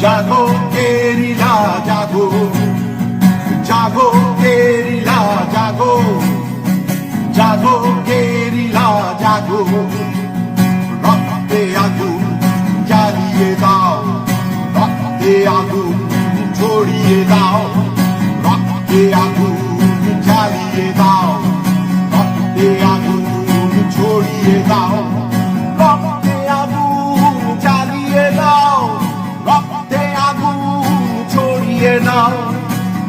জাগো কেরিলা জাগো। জাগো কেরিলা জাগো। জাগো কেরিলা জাগো। রক্তে আগুন জ্বালিয়ে দাও। রক্তে আগুন ছড়িয়ে দাও। রক্তে আগুন জ্বালিয়ে দাও। ছড়িয়ে দাও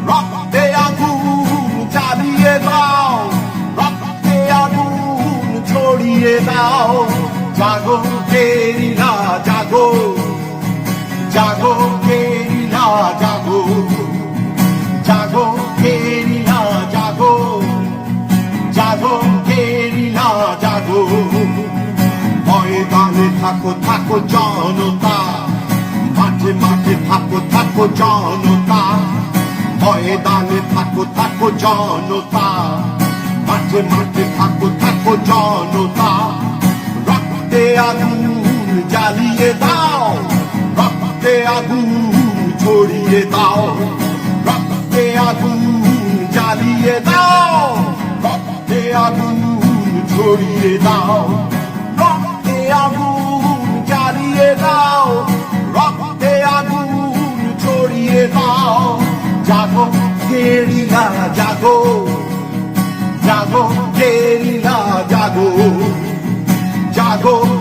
রক্তে আগুন জ্বালিয়ে দাও। রক্তে আগুন ছড়িয়ে দাও। জাগো কেরিলা, জাগো। জাগো কেরিলা, জাগো। জাগো কেরিলা, জাগো। জাগো কেরিলা, জাগো। ময়দানে থাকো থাকো জনতা। মাঠে মাঠে থাকো থাকো জনতা। ময়দানে থাকো থাকো জনতা। মাঠে মাঠে থাকো থাকো জনতা। রক্তে আগুন জ্বালিয়ে দাও, রক্তে আগুন ছড়িয়ে দাও। রক্তে আগুন জ্বালিয়ে দাও, রক্তে আগুন ছড়িয়ে দাও। রক্তে আগুন গেরিলা জাগো। জাগো গেরিলা জাগো। জাগো